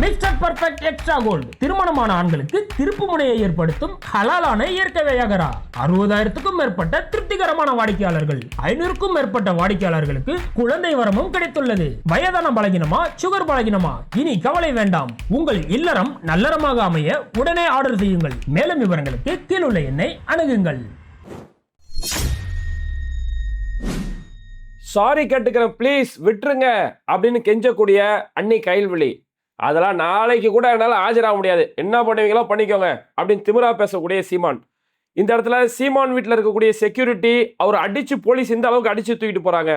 Mister perfect extra gold திருமணமான ஆண்களுக்கு திருப்பு முனையை ஏற்படுத்தும் ஹலாலான இயற்கை வையகரா. அறுபதாயிரத்துக்கும் மேற்பட்ட திருப்திகரமான வாடிக்கையாளர்கள். ஐநூறுக்கும் மேற்பட்ட வாடிக்கையாளர்களுக்கு குழந்தை வரமும் கிடைத்துள்ளது. வயதான பலகினமா சுகர் பலகினமா? இனி கவலை வேண்டாம். உங்கள் இல்லறம் நல்லறமாக அமைய உடனே ஆர்டர் செய்யுங்கள். மேலும் விவரங்களுக்கு கீழுள்ள எண்ணை அணுகுங்கள். சாரி கேட்டுக்கிறேன் ப்ளீஸ் விட்டுருங்க அப்படின்னு கெஞ்சக்கூடிய அன்னி கைல்வெளி அதெல்லாம் நாளைக்கு கூட என்னால் ஆஜராக முடியாது. என்ன பண்ணுவீங்களோ பண்ணிக்கோங்க அப்படின்னு திமிரா பேசக்கூடிய சீமான். இந்த இடத்துல சீமான் வீட்டில் இருக்கக்கூடிய செக்யூரிட்டி அவர் அடித்து போலீஸ் இந்த அளவுக்கு அடித்து தூக்கிட்டு போகிறாங்க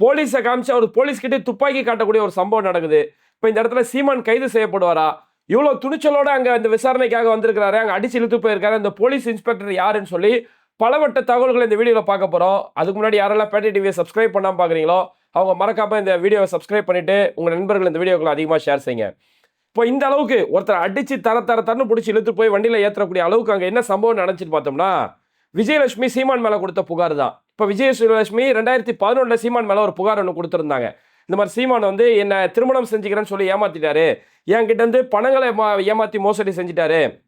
போலீஸை காமிச்சு அவர் போலீஸ் கிட்டே துப்பாக்கி காட்டக்கூடிய ஒரு சம்பவம் நடக்குது. இப்போ இந்த இடத்துல சீமான் கைது செய்யப்படுவாரா? இவ்வளோ துணிச்சலோடு அங்கே அந்த விசாரணைக்காக வந்திருக்கிறாரு அங்கே அடிச்சு இழுத்து போயிருக்காரு. அந்த போலீஸ் இன்ஸ்பெக்டர் யாருன்னு சொல்லி பலவட்ட தகவல்களை இந்த வீடியோவில் பார்க்க போகிறோம் அதுக்கு முன்னாடி யாரெல்லாம் பேட்டி டிவியை சப்ஸ்கிரைப் பண்ணாமல் பார்க்குறீங்களோ அவங்க மறக்காம இந்த வீடியோவை சப்ஸ்கிரைப் பண்ணிட்டு உங்கள் நண்பர்கள் இந்த வீடியோக்களை அதிகமாக ஷேர் செய்யுங்க. இப்போ இந்த அளவுக்கு ஒருத்தர் அடிச்சு தர தர தரன்னு பிடிச்சி இழுத்து போய் வண்டியில் ஏற்றக்கூடிய அளவுக்கு அங்கே என்ன சம்பவம் நினச்சிட்டு பார்த்தோம்னா விஜயலட்சுமி சீமான் மேலே கொடுத்த புகார் தான் இப்போ விஜயலட்சுமி ரெண்டாயிரத்தி பதினொன்றில் சீமான் மேலே ஒரு புகார் ஒன்று கொடுத்துருந்தாங்க. இந்த மாதிரி சீமான் வந்து என்னை திருமணம் செஞ்சுக்கிறேன்னு சொல்லி ஏமாத்திட்டாரு. என்கிட்ட வந்து பணங்களை மா- ஏமாத்தி மோசடி செஞ்சுட்டாரு.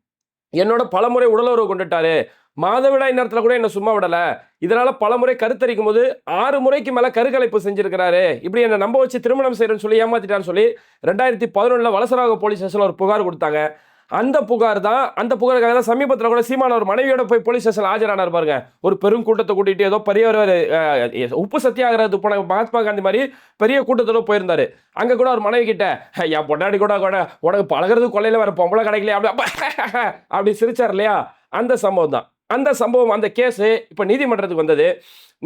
என்னோட பலமுறை உடலுறவு கொண்டுட்டாரு. மாதவிடாய் நேரத்தில் கூட என்ன சும்மா விடலை. இதனால் பல முறை கருத்தரிக்கும் போது ஆறு முறைக்கு மேலே கருக்கலைப்பு செஞ்சுருக்கிறாரு. இப்படி என்னை நம்ப வச்சு திருமணம் செய்கிறேன்னு சொல்லி ஏமாத்திட்டான்னு சொல்லி ரெண்டாயிரத்தி பதினொன்றில் வலசராக போலீஸ் ஸ்டேஷனில் ஒரு புகார் கொடுத்தாங்க. அந்த புகார் தான் அந்த புகாருக்காக தான் சமீபத்தில் கூட சீமான ஒரு மனைவியோட போய் போலீஸ் ஸ்டேஷன் ஆஜரானார் பாருங்க. ஒரு பெரும் கூட்டத்தை கூட்டிகிட்டு ஏதோ பெரிய ஒரு உப்பு சத்தியாகிறது போன மகாத்மா காந்தி மாதிரி பெரிய கூட்டத்தோட போயிருந்தார். அங்கே கூட ஒரு மனைவி கிட்ட என் பொண்டாடி கூட கூட உனக்கு பழகிறது கொள்ளையில் வர பொம்பளை கிடைக்கலையா? அப்படி அப்படி சிரிச்சார் இல்லையா? அந்த சம்பவம் தான். அந்த சம்பவம் அந்த கேஸு இப்போ நீதிமன்றத்துக்கு வந்தது.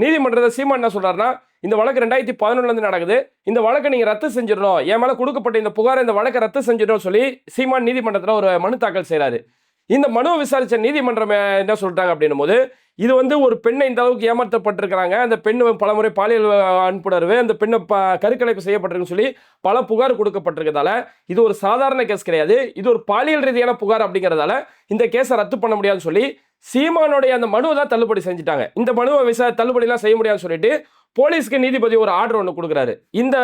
நீதிமன்றத்தை சீமான் என்ன சொல்கிறாருன்னா இந்த வழக்கு ரெண்டாயிரத்தி பதினொன்றுலேருந்து நடக்குது. இந்த வழக்கை நீங்கள் ரத்து செஞ்சிடணும். என் மேலே கொடுக்கப்பட்ட இந்த புகாரை இந்த வழக்கை ரத்து செஞ்சிடணும் சொல்லி சீமான் நீதிமன்றத்தில் ஒரு மனு தாக்கல் செய்கிறாரு இந்த மனுவை விசாரித்த நீதிமன்றம் என்ன சொல்லிட்டாங்க அப்படின்னும் போது இது வந்து ஒரு பெண்ணை இந்த அளவுக்கு ஏமாற்றப்பட்டிருக்கிறாங்க. அந்த பெண் பலமுறை பாலியல் அன்புணர்வு அந்த பெண்ணை ப கருக்கலைப்பு செய்யப்பட்டிருக்குன்னு சொல்லி பல புகார் கொடுக்கப்பட்டிருக்கிறதால இது ஒரு சாதாரண கேஸ் கிடையாது. இது ஒரு பாலியல் ரீதியான புகார் அப்படிங்கிறதால இந்த கேஸை ரத்து பண்ண முடியாதுன்னு சொல்லி சீமானுடைய அந்த மனுவை தான் தள்ளுபடி செஞ்சுட்டாங்க. இந்த மனுவை விசா தள்ளுபடிலாம் செய்ய முடியாதுன்னு சொல்லிட்டு போலீஸ்க்கு நீதிபதி ஒரு ஆர்டர் ஒன்று கொடுக்குறாரு. இந்த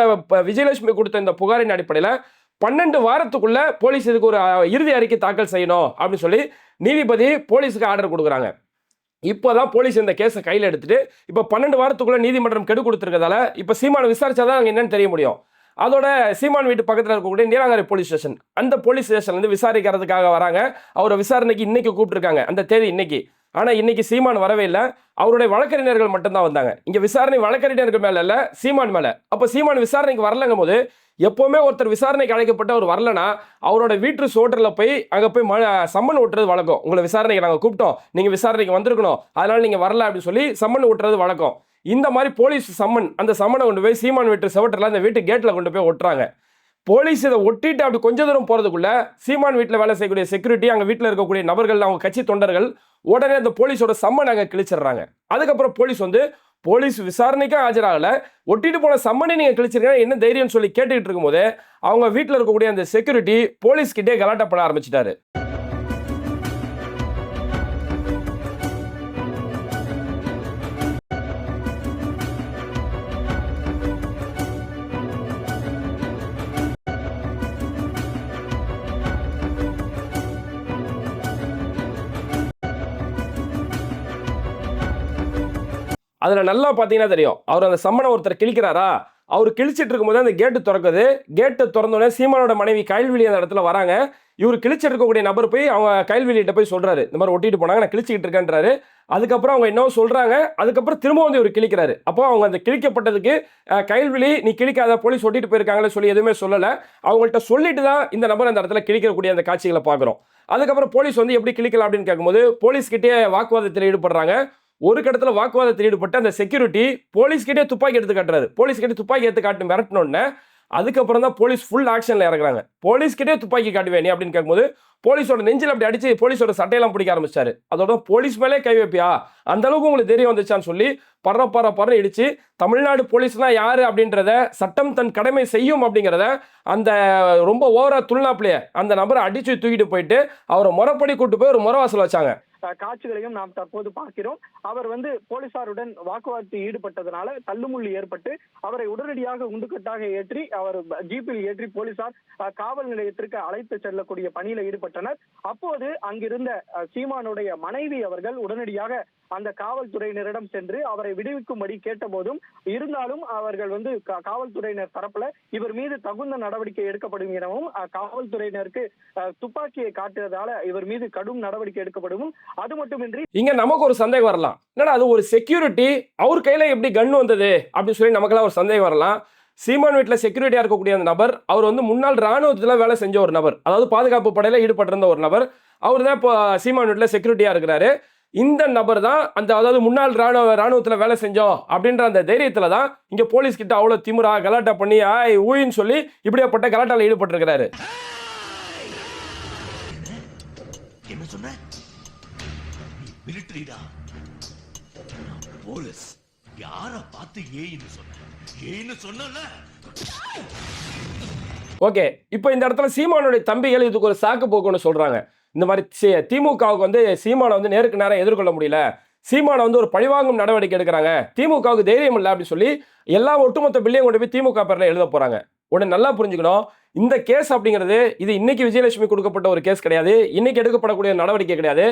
விஜயலட்சுமி கொடுத்த இந்த புகாரின் அடிப்படையில் பன்னெண்டு வாரத்துக்குள்ள போலீஸ் இதுக்கு ஒரு இறுதி அறிக்கை தாக்கல் செய்யணும் அப்படின்னு சொல்லி நீதிபதி போலீஸுக்கு ஆர்டர் கொடுக்குறாங்க. இப்போ தான் போலீஸ் இந்த கேஸை கையில் எடுத்துட்டு இப்போ பன்னெண்டு வாரத்துக்குள்ளே நீதிமன்றம் கெடு கொடுத்துருக்கதால இப்போ சீமானை விசாரிச்சாதான் அங்கே என்னன்னு தெரிய முடியும். அதோட சீமான் வீட்டு பக்கத்தில் இருக்கக்கூடிய நீலாங்கரை போலீஸ் ஸ்டேஷன். அந்த போலீஸ் ஸ்டேஷன்லேருந்து விசாரிக்கிறதுக்காக வராங்க. அவரை விசாரணைக்கு இன்னைக்கு கூப்பிட்டுருக்காங்க. அந்த தேதி இன்னைக்கு. ஆனால் இன்னைக்கு சீமான் வரவே இல்லை. அவருடைய வழக்கறிஞர்கள் மட்டும்தான் வந்தாங்க. இங்கே விசாரணை வழக்கறிஞர்கள் மேலே இல்லை சீமான் மேலே. அப்போ சீமான் விசாரணைக்கு வரலங்கும் போது எப்போவுமே ஒருத்தர் விசாரணைக்கு அழைக்கப்பட்ட அவர் வரலனா அவரோட வீட்டு சோட்டரில் போய் அங்கே போய் ம சம்மன் ஓட்டுறது வழக்கம். உங்களை விசாரணைக்கு நாங்கள் கூப்பிட்டோம். நீங்கள் விசாரணைக்கு வந்திருக்கணும். அதனால் நீங்கள் வரல அப்படின்னு சொல்லி சம்மன் ஓட்டுறது வழக்கம். இந்த மாதிரி போலீஸ் சம்மன் அந்த சம்மனை கொண்டு போய் சீமான் வீட்டு செவட்டில் அந்த வீட்டு கேட்டில் கொண்டு போய் ஒட்டுறாங்க. போலீஸ் இதை ஒட்டிட்டு அப்படி கொஞ்ச தூரம் போகிறதுக்குள்ள சீமான் வீட்டில் வேலை செய்யக்கூடிய செக்யூரிட்டி அங்கே வீட்டில் இருக்கக்கூடிய நபர்கள் அவங்க கட்சி தொண்டர்கள் உடனே அந்த போலீஸோட சம்மன் அங்கே கிழிச்சிடுறாங்க. அதுக்கப்புறம் போலீஸ் வந்து போலீஸ் விசாரணைக்கும் ஆஜராகல. ஒட்டிட்டு போன சம்மனை நீங்கள் கிழிச்சிருக்கீங்க என்ன தைரியம்னு சொல்லி கேட்டுக்கிட்டு இருக்கும்போது அவங்க வீட்டில் இருக்கக்கூடிய அந்த செக்யூரிட்டி போலீஸ்கிட்டே கலாட்டப்பட பண்ண ஆரம்பிச்சிட்டாரு. அதில் நல்லா பார்த்தீங்கன்னா தெரியும். அவர் அந்த சம்மனை ஒருத்தர் கிழிக்கிறாரா? அவர் கிழிச்சிட்டு இருக்கும்போது அந்த கேட்டு திறக்குது. கேட்டு திறந்தோடனே சீமானோட மனைவி கைல்வெளி அந்த இடத்துல வராங்க. இவர் கிழிச்சிட்டு இருக்கக்கூடிய நபர் போய் அவங்க கைல்வெளியிட்ட போய் சொல்கிறாரு இந்த மாதிரி ஒட்டிட்டு போனாங்க நான் கிழிச்சிக்கிட்டு இருக்கேன்றாரு. அதுக்கப்புறம் அவங்க என்னவோ சொல்கிறாங்க அதுக்கப்புறம் திரும்ப வந்து இவர் கிழிக்கிறாரு. அப்போ அவங்க அந்த கிழிக்கப்பட்டதுக்கு அஹ், நீ கிழிக்காத போலீஸ் ஒட்டிட்டு போயிருக்காங்களே சொல்லி எதுவுமே சொல்லலை. அவங்கள்ட்ட சொல்லிட்டு தான் இந்த நபர் அந்த இடத்துல கிழிக்கக்கூடிய அந்த காட்சிகளை பார்க்குறோம். அதுக்கப்புறம் போலீஸ் வந்து எப்படி கிழிக்கலாம் அப்படின்னு கேட்கும்போது போலீஸ்கிட்டே வாக்குவாதத்தில் ஈடுபடுறாங்க. ஒரு கடத்துல வாக்குவாதத்தில் ஈடுபட்டு அந்த செக்யூரிட்டி போலீஸ்கிட்டே துப்பாக்கி எடுத்து காட்டுறாரு. போலீஸ்கிட்டே துப்பாக்கி எடுத்து காட்டு மிரட்டினோடனே அதுக்கப்புறம் தான் போலீஸ் ஃபுல் ஆக்ஷனில் இறங்குறாங்க. போலீஸ்கிட்டே துப்பாக்கி காட்டுவே நீ அப்படின்னு கேட்கும்போது போலீஸோட நெஞ்சில் அப்படி அடிச்சு போலீஸோட சட்டையெல்லாம் பிடிக்க ஆரம்பிச்சாரு அதோட போலீஸ் மேலே கை வைப்பியா? அந்த அளவுக்கு உங்களுக்கு தெரிய வந்துச்சான்னு சொல்லி பற பற பற இடிச்சு தமிழ்நாடு போலீஸ்னா யாரு அப்படின்றத சட்டம் தன் கடமை செய்யும் அப்படிங்கிறத அந்த ரொம்ப ஓவரா துள்ளாப்லையே அந்த நபரை அடிச்சு தூக்கிட்டு போயிட்டு அவரை முறைப்படி கூட்டு போய் ஒரு முறவாசல் வச்சாங்க. காட்சிகளையும் நாம் தற்போது பார்க்கிறோம். அவர் வந்து போலீசாருடன் வாக்குவாதத்தில் ஈடுபட்டதனால தள்ளுமுள்ளி ஏற்பட்டு அவரை உடனடியாக உண்டுக்கட்டாக ஏற்றி அவர் ஜீப்பில் ஏற்றி போலீசார் காவல் நிலையத்திற்கு அழைத்து செல்லக்கூடிய பணியில ஈடுபட்டனர். அப்போது அங்கிருந்த சீமானுடைய மனைவி அவர்கள் உடனடியாக அந்த காவல்துறையினரிடம் சென்று அவரை விடுவிக்கும்படி கேட்டபோதும் இருந்தாலும் அவர்கள் வந்து காவல்துறையினர் தரப்புல இவர் மீது தகுந்த நடவடிக்கை எடுக்கப்படும் எனவும் காவல்துறையினருக்கு துப்பாக்கியை காட்டுறதால இவர் மீது கடும் நடவடிக்கை எடுக்கப்படும் அது மட்டுமின்றி இங்க நமக்கு ஒரு சந்தேகம் வரலாம். என்னடா அது ஒரு செக்யூரிட்டி அவர் கையில எப்படி கன் வந்தது? அப்படின்னு சொல்லி நமக்கெல்லாம் ஒரு சந்தேகம் வரலாம். சீமான் வீட்டில் செக்யூரிட்டியாக இருக்கக்கூடிய அந்த நபர் அவர் வந்து முன்னாள் ராணுவத்தில் வேலை செஞ்ச ஒரு நபர். அதாவது பாதுகாப்பு படையில ஈடுபட்டிருந்த ஒரு நபர். அவர் தான் இப்போ சீமான் வீட்டில் செக்யூரிட்டியா இருக்கிறாரு. இந்த நபர் தான் அந்த அதாவது முன்னாள் ராணுவ ராணுவத்தில் வேலை செஞ்சோம் அப்படின்ற அந்த தைரியத்தில் தான் இங்கே போலீஸ் கிட்ட அவ்வளோ திமிரா கலாட்டா பண்ணி ஆய் ஊயின்னு சொல்லி இப்படியாப்பட்ட கலாட்டால ஈடுபட்டிருக்கிறாரு. என்ன சொன்ன? மிலிட்டரிடா? போலீஸ் யார பார்த்து ஏன்னு சொன்ன? ஏன்னு சொன்னல? ஓகே இப்போ இந்த இடத்துல சீமானுடைய தம்பிகள் இதுக்கு ஒரு சாக்கு போக்குன்னு சொல்றாங்க. இந்த மாதிரி திமுகவுக்கு வந்து சீமானை வந்து நேருக்கு நேரம் எதிர்கொள்ள முடியல. சீமானை வந்து ஒரு பழிவாங்கும் நடவடிக்கை எடுக்கிறாங்க. திமுகவுக்கு தைரியம் இல்லை அப்படின்னு சொல்லி எல்லா ஒட்டுமொத்த பில்லையும் கொண்டு போய் திமுக பேரில் எழுத போகிறாங்க உடனே நல்லா புரிஞ்சுக்கணும். இந்த கேஸ் அப்படிங்கிறது இது இன்னைக்கு விஜயலட்சுமி கொடுக்கப்பட்ட ஒரு கேஸ் கிடையாது. இன்னைக்கு எடுக்கப்படக்கூடிய நடவடிக்கை கிடையாது.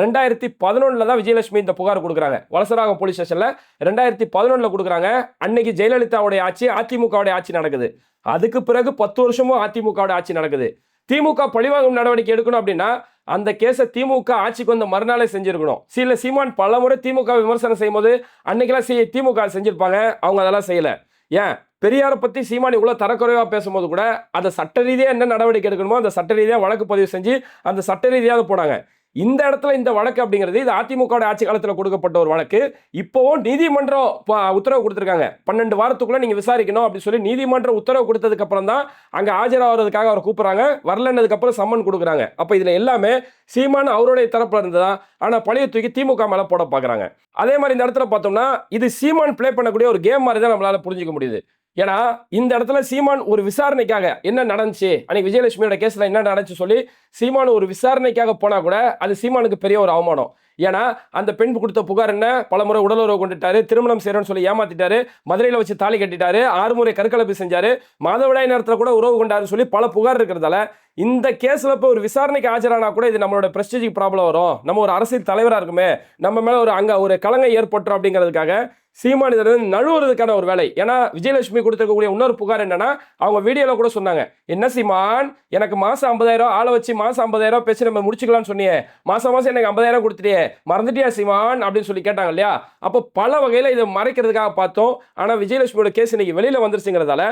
ரெண்டாயிரத்தி பதினொன்றில் தான் விஜயலட்சுமி இந்த புகார் கொடுக்குறாங்க. வலசராகம் போலீஸ் ஸ்டேஷனில் ரெண்டாயிரத்தி பதினொன்றில் கொடுக்குறாங்க. அன்னைக்கு ஜெயலலிதாவுடைய ஆட்சி அதிமுகவுடைய ஆட்சி நடக்குது. அதுக்கு பிறகு பத்து வருஷமும் அதிமுகவோட ஆட்சி நடக்குது. திமுக பழிவாங்கும் நடவடிக்கை எடுக்கணும் அப்படின்னா அந்த கேஸை திமுக ஆட்சிக்கு வந்த மறுநாளே செஞ்சிருக்கணும். சில சீமான் பல முறை திமுக விமர்சனம் செய்யும்போது அன்னைக்கெல்லாம் சி திமுக செஞ்சிருப்பாங்க. அவங்க அதெல்லாம் செய்யலை. ஏன்? பெரியாரை பற்றி சீமான் இவ்வளோ தரக்குறைவாக பேசும்போது கூட அதை சட்ட ரீதியாக என்ன நடவடிக்கை எடுக்கணுமோ அந்த சட்ட ரீதியாக வழக்கு பதிவு செஞ்சு அந்த சட்ட ரீதியாக போனாங்க. இந்த இடத்துல இந்த வழக்கு அப்படிங்கிறது இது அதிமுகவோட ஆட்சி காலத்தில் கொடுக்கப்பட்ட ஒரு வழக்கு. இப்போவும் நீதிமன்றம் உத்தரவு கொடுத்துருக்காங்க. பன்னெண்டு வாரத்துக்குள்ள நீங்க விசாரிக்கணும் அப்படின்னு சொல்லி நீதிமன்றம் உத்தரவு கொடுத்ததுக்கு அப்புறம் தான் அங்கே ஆஜராகிறதுக்காக அவரை கூப்பிடுறாங்க. வரலன்னதுக்கு அப்புறம் சம்மன் கொடுக்குறாங்க. அப்போ இதுல எல்லாமே சீமான் அவருடைய தரப்புல இருந்ததா ஆனால் பழைய தூக்கி திமுக மேலே போட பார்க்குறாங்க அதே மாதிரி இந்த இடத்துல பார்த்தோம்னா இது சீமான் ப்ளே பண்ணக்கூடிய ஒரு கேம் மாதிரி தான் நம்மளால புரிஞ்சிக்க முடியுது. ஏன்னா இந்த இடத்துல சீமான் ஒரு விசாரணைக்காக என்ன நடந்துச்சு? அன்னைக்கு விஜயலட்சுமியோட கேஸில் என்ன நடந்துச்சு சொல்லி சீமான் ஒரு விசாரணைக்காக போனால் கூட அது சீமானுக்கு பெரிய ஒரு அவமானம். ஏன்னா அந்த பெண் கொடுத்த புகார் என்ன? பலமுறை உடலுறவு கொண்டுட்டாரு திருமணம் செய்யறேன்னு சொல்லி ஏமாத்திட்டாரு மதுரையில் வச்சு தாலி கட்டிட்டாரு ஆறு முறை கற்கலப்பு செஞ்சாரு மாதவிடாய் நேரத்தில் கூட உறவு கொண்டாருன்னு சொல்லி பல புகார் இருக்கிறதால இந்த கேஸில் இப்போ ஒரு விசாரணைக்கு ஆஜரானா கூட இது நம்மளோட பிரஸ்டேஜுக்கு ப்ராப்ளம் வரும். நம்ம ஒரு அரசியல் தலைவராக இருக்குமே நம்ம மேலே ஒரு அங்கே ஒரு கலங்கை ஏற்பட்டுரும் அப்படிங்கிறதுக்காக சீமான் இதில் இருந்து நழுவுறதுக்கான ஒரு வேலை. ஏன்னா விஜயலட்சுமி கொடுத்துருக்கக்கூடிய இன்னொரு புகார் என்னன்னா அவங்க வீடியோவில் கூட சொன்னாங்க என்ன சீமான் எனக்கு மாசம் ஐம்பதாயிரம் ஆளை வச்சு மாசம் ஐம்பதாயிரம் பேசி நம்ம முடிச்சுக்கலாம்னு சொன்னியே மாதம் மாதம் எனக்கு ஐம்பதாயிரம் கொடுத்துட்டே மறந்துட்டியா சிவான் அப்படின்னு சொல்லி கேட்டாங்க இல்லையா அப்போ பல வகையில் இதை மறைக்கிறதுக்காக பார்த்தோம். ஆனால் விஜயலட்சுமியோட கேஸ் இன்னைக்கு வெளியில வந்துருச்சுங்கிறதால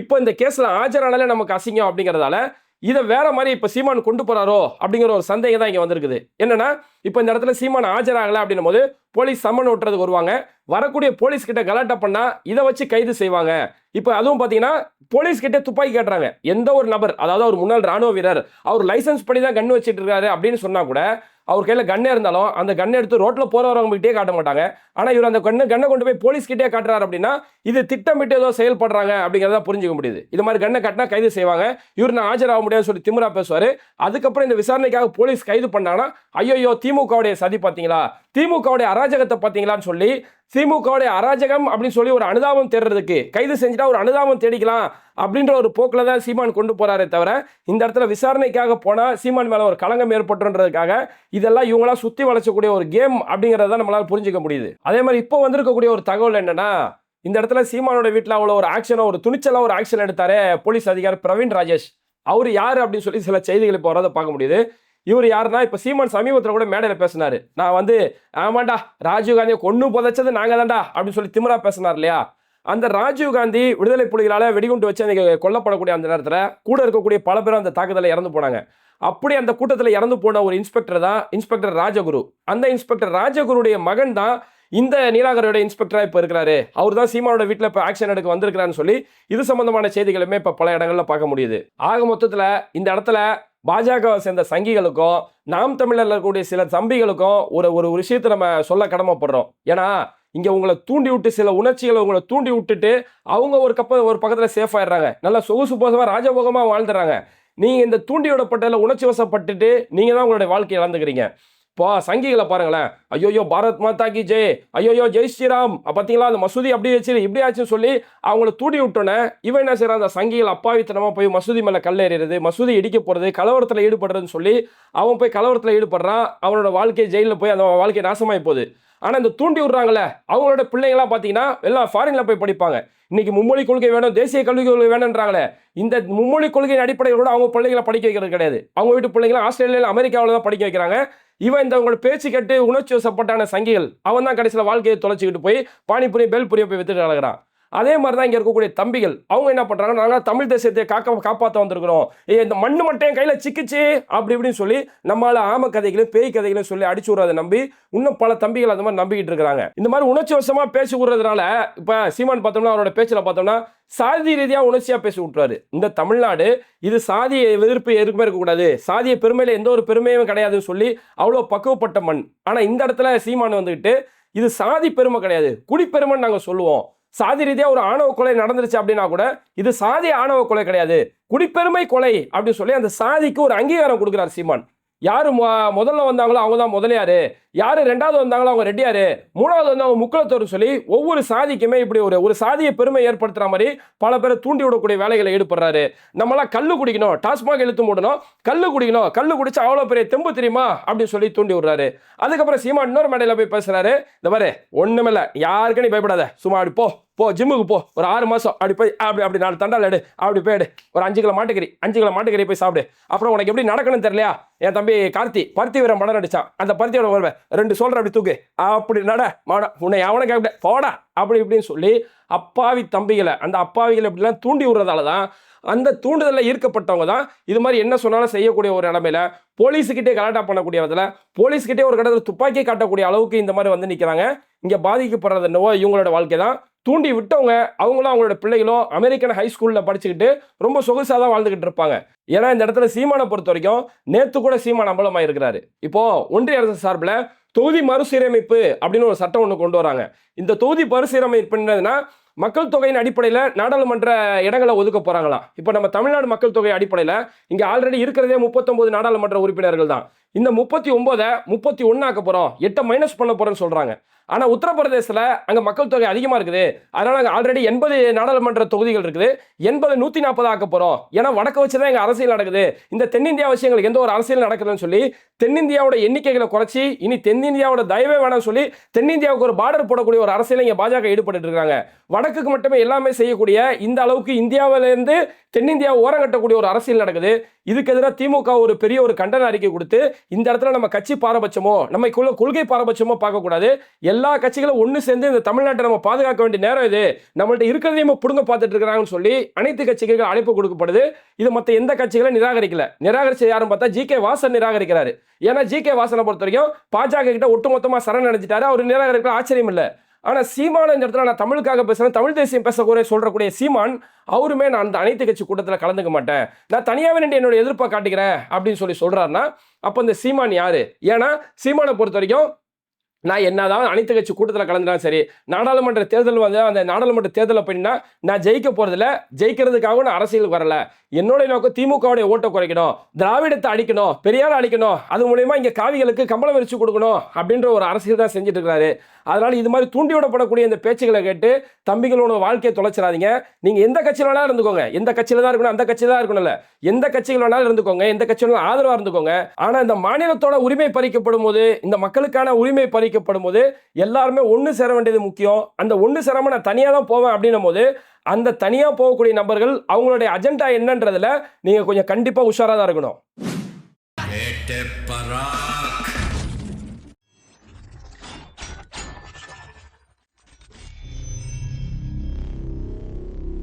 இப்போ இந்த கேஸ்ல ஆஜரானாலே நமக்கு அசிங்கம் அப்படிங்கிறதால இதை வேற மாதிரி இப்போ சீமான் கொண்டு போறாரோ அப்படிங்கிற ஒரு சந்தேகம் தான் இங்கே வந்திருக்குது. என்னன்னா இப்போ இந்த இடத்துல சீமான் ஆஜராகலை அப்படின்னும் போது போலீஸ் சம்மன் ஓட்டுறதுக்கு வருவாங்க. வரக்கூடிய போலீஸ் கிட்ட கலாட்டா பண்ணா இதை வச்சு கைது செய்வாங்க. இப்போ அதுவும் பார்த்தீங்கன்னா போலீஸ் கிட்ட துப்பாக்கி கேட்டுறாங்க. எந்த ஒரு நபர் அதாவது ஒரு முன்னாள் ராணுவ வீரர் அவர் லைசன்ஸ் பண்ணி தான் கண் வச்சிட்டு இருக்காரு அப்படின்னு சொன்னா கூட அவர் கையில் கண்ணே இருந்தாலும் அந்த கண்ணை எடுத்து ரோட்டில் போகிறவங்ககிட்டே காட்ட மாட்டாங்க. ஆனால் இவர் அந்த கண்ணு கண்ணை கொண்டு போய் போலீஸ்கிட்டே காட்டுறாரு அப்படின்னா இது திட்டமிட்டு ஏதோ செயல்படுறாங்க அப்படிங்கிறத புரிஞ்சுக்க முடியுது. இது மாதிரி கண்ணை கட்டினா கைது செய்வாங்க. இவர் நான் ஆஜராக முடியாதுன்னு சொல்லி திமிரா பேசுவார். அதுக்கப்புறம் இந்த விசாரணைக்காக போலீஸ் கைது பண்ணாங்கன்னா ஐயோ திமுகவுடைய சதி பார்த்தீங்களா? திமுகவுடைய அராஜகத்தை பார்த்தீங்களான்னு சொல்லி திமுகவுடைய அராஜகம் அப்படின்னு சொல்லி ஒரு அனுதாபம் தேடுறதுக்கு கைது செஞ்சுட்டா ஒரு அனுதாபம் தேடிக்கலாம். அப்படின்ற ஒரு போக்கில் தான் சீமான் கொண்டு போகிறாரே தவிர இந்த இடத்துல விசாரணைக்காக போனால் சீமான் மேலே ஒரு களங்கம் ஏற்பட்டுன்றதுக்காக இதெல்லாம் இவங்களாம் சுற்றி வளைச்சக்கூடிய ஒரு கேம் அப்படிங்கிறத நம்மளால் புரிஞ்சுக்க முடியுது. அதே மாதிரி இப்போ வந்திருக்கக்கூடிய ஒரு தகவல் என்னென்னா இந்த இடத்துல சீமானோட வீட்டில் அவ்வளோ ஒரு ஆக்ஷனோ ஒரு துணிச்சலாக ஒரு ஆக்ஷன் எடுத்தாரே போலீஸ் அதிகாரி பிரவீன் ராஜேஷ். அவர் யார் அப்படின்னு சொல்லி சில செய்திகள் இப்போ வரதை பார்க்க முடியுது. இவர் யாருன்னா இப்போ சீமான் சமீபத்தில் கூட மேடையில் பேசினார். நான் வந்து ஆமாண்டா ராஜீவ் காந்தியை கொண்டு புதைச்சது நாங்கள் தான்டா அப்படின்னு சொல்லி திமிரா பேசினார் இல்லையா? அந்த ராஜீவ் காந்தி விடுதலை புலிகளால் வெடிகுண்டு வச்சு அன்னைக்கு கொல்லப்படக்கூடிய அந்த நேரத்தில் கூட இருக்கக்கூடிய பல பேரும் அந்த தாக்குதலில் இறந்து போனாங்க. அப்படி அந்த கூட்டத்தில் இறந்து போன ஒரு இன்ஸ்பெக்டர் தான் இன்ஸ்பெக்டர் ராஜகுரு. அந்த இன்ஸ்பெக்டர் ராஜகுருடைய மகன் தான் இந்த நீலாகரோட இன்ஸ்பெக்டராக இப்போ இருக்கிறாரு. அவர் தான் சீமானோட வீட்டில் இப்போ ஆக்ஷன் எடுக்க வந்திருக்கிறான்னு சொல்லி இது சம்பந்தமான செய்திகளுமே இப்போ பல இடங்களில் பார்க்க முடியுது. ஆக மொத்தத்தில் இந்த இடத்துல பாஜகவை சேர்ந்த சங்கிகளுக்கும் நாம் தமிழரில் இருக்கக்கூடிய சில தம்பிகளுக்கும் ஒரு ஒரு விஷயத்தை நம்ம சொல்ல கடமைப்படுறோம். ஏன்னா இங்கே உங்களை தூண்டி விட்டு சில உணர்ச்சிகளை உங்களை தூண்டி விட்டுட்டு அவங்க ஒரு கப்ப ஒரு பக்கத்தில் சேஃப் ஆயிடுறாங்க. நல்லா சொகுசு போசமாக ராஜபோகமாக வாழ்ந்துடுறாங்க. நீங்கள் இந்த தூண்டி விடப்பட்டதில் உணர்ச்சி வசப்பட்டுட்டு நீங்கள் தான் உங்களுடைய வாழ்க்கையை இழந்துக்கிறீங்க. இப்போ சங்கிகளை பாருங்களேன். ஐயோயோ பாரத் மாதா கி ஜெய். ஐயோயோ ஜெய் ஸ்ரீராம். பார்த்தீங்களா அந்த மசூதி அப்படி வச்சு இப்படி ஆச்சுன்னு சொல்லி அவங்கள தூண்டி விட்டோன்னே இவன் என்ன செய்கிறான் அந்த சங்கிகள் அப்பாவித்தனமாக போய் மசூதி மேலே கல்லேறிறது மசூதி இடிக்க போகிறது கலவரத்தில் ஈடுபடுறதுன்னு சொல்லி அவன் போய் கலவரத்தில் ஈடுபடுறான். அவனோட வாழ்க்கை ஜெயிலில் போய் அந்த வாழ்க்கை நாசமாகி போகுது. ஆனால் இந்த தூண்டி விடுறாங்களே அவங்களோட பிள்ளைங்களாம் பார்த்தீங்கன்னா எல்லாம் ஃபாரினில் போய் படிப்பாங்க. இன்றைக்கி மும்மொழி கொள்கை வேணும் தேசிய கல்வி கொள்கை வேணுன்றாங்களே இந்த மும்மொழி கொள்கையின் அடிப்படையில் கூட அவங்க பிள்ளைங்களை படிக்க வைக்கிறது கிடையாது. அவங்க வீட்டு பிள்ளைங்களும் ஆஸ்திரேலியாவில் அமெரிக்காவில் தான் படிக்க வைக்கிறாங்க. இவன் இந்த அவங்களோட பேச்சு கேட்டு உணர்ச்சி வசப்பட்டான சங்கிகள் அவன் தான் கடைசியில் வாழ்க்கையை தொலைச்சிக்கிட்டு போய் பானிபுரி பெல் புரிய போய் வித்துட்டு அழகிறான் அதே மாதிரி தான் இங்கே இருக்கக்கூடிய தம்பிகள். அவங்க என்ன பண்ணுறாங்க நாங்கள் தமிழ் தேசியத்தை காக்க காப்பாற்ற வந்திருக்கிறோம். இந்த மண்ணு மட்டும் என் கையில் சிக்கிச்சு அப்படி இப்படின்னு சொல்லி நம்மளால ஆம கதைகளையும் பேய் கதைகளையும் சொல்லி அடிச்சு விடுறதை நம்பி இன்னும் பல தம்பிகள் அந்த மாதிரி நம்பிக்கிட்டு இருக்கிறாங்க. இந்த மாதிரி உணர்ச்சி வசமா பேசி விடுறதுனால இப்போ சீமான் பார்த்தோம்னா அவரோட பேச்சில் பார்த்தோம்னா சாதி ரீதியாக உணர்ச்சியாக பேசி விட்டுறாரு. இந்த தமிழ்நாடு இது சாதிய எதிர்ப்பு எதுக்குமே இருக்கக்கூடாது. சாதிய பெருமையில் எந்த ஒரு பெருமையும் கிடையாதுன்னு சொல்லி அவ்வளோ பக்குவப்பட்ட மண். ஆனால் இந்த இடத்துல சீமான் வந்துக்கிட்டு இது சாதி பெருமை கிடையாது. குடிப்பெருமைன்னு நாங்கள் சொல்லுவோம். சாதி ரீதியாக ஒரு ஆணவ கொலை நடந்துருச்சு அப்படின்னா கூட இது சாதி ஆணவ கொலை கிடையாது. குடிப்பெருமை கொலை அப்படின்னு சொல்லி அந்த சாதிக்கு ஒரு அங்கீகாரம் கொடுக்குறார் சீமான். யார் மொ- முதல்ல வந்தாங்களோ அவங்க தான் முதலியார். யார் ரெண்டாவது வந்தாங்களோ அவங்க ரெட்டியார். மூணாவது வந்தவங்க முக்குளத்தோர் சொல்லி ஒவ்வொரு சாதிக்குமே இப்படி ஒரு ஒரு சாதியை பெருமை ஏற்படுத்துற மாதிரி பல பேரை தூண்டி விடக்கூடிய வேலைகளை ஈடுபடுறாரு. நம்மளாம் கல் குடிக்கணும் டாஸ்மாக இழுத்து மூடணும். கல் குடிக்கணும் கல் குடிச்சா அவ்வளோ பெரிய தெம்பு தெரியுமா? அப்படின்னு சொல்லி தூண்டி விடுறாரு. அதுக்கப்புறம் சீமா இன்னொரு மேடையில் போய் பேசுகிறாரு இந்த மாதிரி ஒன்றுமில்ல யாருக்கும் நீ பயப்படாத. சும்மா அப்படி போ. போ ஜிம்முக்கு போ. ஒரு ஆறு மாதம் அப்படி போய் அப்படி அப்படி நாலு தண்டால் எடு. அப்படி போயிடு ஒரு அஞ்சு கிலோ மாட்டுக்கறி அஞ்சு கிலோ மாட்டுக்கறி போய் சாப்பிடு. அப்புறம் உனக்கு எப்படி நடக்கணும்னு தெரியலையா? என் தம்பி கார்த்தி பருத்தி வீரம் படம் நடிச்சான். அந்த பருத்தியோட வருவேன் ரெண்டு சொல்கிற அப்படி தூக்கு. அப்படி நட மாடா. உன்னை எவனை கேட்க போடா. அப்படி இப்படின்னு சொல்லி அப்பாவி தம்பிகளை அந்த அப்பாவிகளை இப்படிலாம் தூண்டி விடுறதால தான் அந்த தூண்டுதலில் ஈர்க்கப்பட்டவங்க தான் இது மாதிரி என்ன சொன்னாலும் செய்யக்கூடிய ஒரு நிலமையில போலீஸுக்கிட்டே கலாட்டா பண்ணக்கூடிய விதத்தில் போலீஸ்கிட்டே ஒரு கடத்தில் துப்பாக்கி காட்டக்கூடிய அளவுக்கு இந்த மாதிரி வந்து நிற்கிறாங்க இங்கே பாதிக்கப்படுறது என்னவோ இவங்களோட வாழ்க்கை தான். தூண்டி விட்டவங்க அவங்களும் அவங்களோட பிள்ளைகளும் அமெரிக்கன் ஹை ஸ்கூலில் படிச்சுக்கிட்டு ரொம்ப சொகுசாக தான் வாழ்ந்துக்கிட்டு இருப்பாங்க. ஏன்னா இந்த இடத்துல சீமானை பொறுத்த வரைக்கும் நேற்று கூட சீமான் அம்பலமாக இருக்கிறாரு இப்போது ஒன்றிய அரசு சார்பில் தொகுதி மறுசீரமைப்பு அப்படின்னு ஒரு சட்டம் ஒன்று கொண்டு வராங்க. இந்த தொகுதி மறுசீரமைப்பு என்னதுன்னா மக்கள் தொகையின் அடிப்படையில் நாடாளுமன்ற இடங்களை ஒதுக்க போகிறாங்களாம் இப்போ நம்ம தமிழ்நாடு மக்கள் தொகை அடிப்படையில் இங்கே ஆல்ரெடி இருக்கிறதே முப்பத்தொம்போது நாடாளுமன்ற உறுப்பினர்கள் தான். இந்த முப்பத்தி ஒன்பதை முப்பத்தி ஒன்றாக்க போகிறோம் எட்டை மைனஸ் பண்ண போகிறோன்னு சொல்கிறாங்க ஆனால் உத்தரப்பிரதேசத்தில் அங்கே மக்கள் தொகை அதிகமாக இருக்குது. அதனால் அங்கே ஆல்ரெடி எண்பது நாடாளுமன்ற தொகுதிகள் இருக்குது. எண்பது நூற்றி நாற்பது ஆக்க போகிறோம் ஏன்னா வடக்கு வச்சு தான் எங்கள் அரசியல் நடக்குது. இந்த தென்னிந்தியா வச்சு எங்களுக்கு எந்த ஒரு அரசியல் நடக்குதுன்னு சொல்லி தென்னிந்தியாவோட எண்ணிக்கைகளை குறைச்சி இனி தென்னிந்தியாவோட தயவே வேணாம்னு சொல்லி தென்னிந்தியாவுக்கு ஒரு பார்டர் போடக்கூடிய ஒரு அரசியல் இங்கே பாஜக ஈடுபட்டு இருக்காங்க. வடக்குக்கு மட்டுமே எல்லாமே செய்யக்கூடிய இந்த அளவுக்கு இந்தியாவிலேருந்து தென்னிந்தியாவை ஓரம் கட்டக்கூடிய ஒரு அரசியல் நடக்குது. இதுக்கு எதிராக திமுக ஒரு பெரிய ஒரு கண்டன அறிக்கை கொடுத்து இந்த இடத்துல நம்ம கட்சி பாரபட்சமோ நம்மக்குள்ள கொள்கை பாரபட்சமோ பார்க்கக்கூடாது. எல்லா கட்சிகளும் ஒன்று சேர்ந்து இந்த தமிழ்நாட்டை நம்ம பாதுகாக்க வேண்டிய நேரம் இது. நம்மள்ட்ட இருக்கிறதையும் பிடுங்க பார்த்துட்டு இருக்கிறாங்கன்னு சொல்லி அனைத்து கட்சிகளுக்கு அழைப்பு கொடுக்கப்படுது. இது மற்ற எந்த கட்சிகளும் நிராகரிக்கல. நிராகரிச்சு யாரும் பார்த்தா ஜி கே வாசன் நிராகரிக்கிறாரு. ஏன்னா ஜி கே வாசனை பொறுத்த வரைக்கும் பாஜக கிட்ட ஒட்டுமொத்தமாக சரண் அடைஞ்சிட்டாரு அவர் நிராகரிக்கிற ஆச்சரியம் இல்லை ஆனால் சீமான இந்த இடத்துல நான் தமிழுக்காக பேசுகிறேன் தமிழ் தேசியம் பேசக்கூடிய சொல்கிறக்கூடிய சீமான் அவருமே நான் அந்த அனைத்து கட்சி கூட்டத்தில் கலந்துக்க மாட்டேன். நான் தனியாகவே நின்று என்னோட எதிர்ப்பை காட்டிக்கிறேன் அப்படின்னு சொல்லி சொல்கிறாருன்னா அப்போ இந்த சீமான் யார்? ஏன்னா சீமானை பொறுத்த வரைக்கும் நான் என்னதான் அனைத்து கட்சி கூட்டத்தில் கலந்துட்டாலும் சரி நாடாளுமன்ற தேர்தல் வந்து அந்த நாடாளுமன்ற தேர்தலில் அப்படின்னா நான் ஜெயிக்க போகிறதில்ல ஜெயிக்கிறதுக்காக நான் அரசியலுக்கு வரல. என்னுடைய நோக்கம் திமுகவுடைய ஓட்டை குறைக்கணும். திராவிடத்தை அழிக்கணும். பெரியார் அழிக்கணும். அது மூலயமா இங்கே காவிகளுக்கு கம்பளம் விரிச்சு கொடுக்கணும் அப்படின்ற ஒரு அரசியல் தான் செஞ்சுட்டு இருக்கிறாரு அதனால் இது மாதிரி தூண்டிவிடப்படக்கூடிய இந்த பேச்சுகளை கேட்டு தம்பிகளோட வாழ்க்கையை தொலைச்சிடாதீங்க. நீங்கள் எந்த கட்சியில் வேணாலும் இருந்துக்கோங்க. எந்த கட்சியில் தான் இருக்கணும் அந்த கட்சியில் தான் இருக்கணும்ல. எந்த கட்சிகள் வேணாலும் இருந்துக்கோங்க. எந்த கட்சியில் ஆதரவாக இருந்துக்கோங்க. ஆனால் இந்த மாநிலத்தோட உரிமை பறிக்கப்படும் போது இந்த மக்களுக்கான உரிமை வைக்கப்படும் போது எல்லாருமே ஒன்று சேர வேண்டியது முக்கியம். அந்த ஒன்று சேராம நான் தனியாக தான் போவேன் அப்படின்னும் போது அந்த தனியாக போகக்கூடிய நபர்கள் அவங்களுடைய அஜெண்டா என்னன்றதுல நீங்க கொஞ்சம் கண்டிப்பா உஷாராக தான் இருக்கணும்.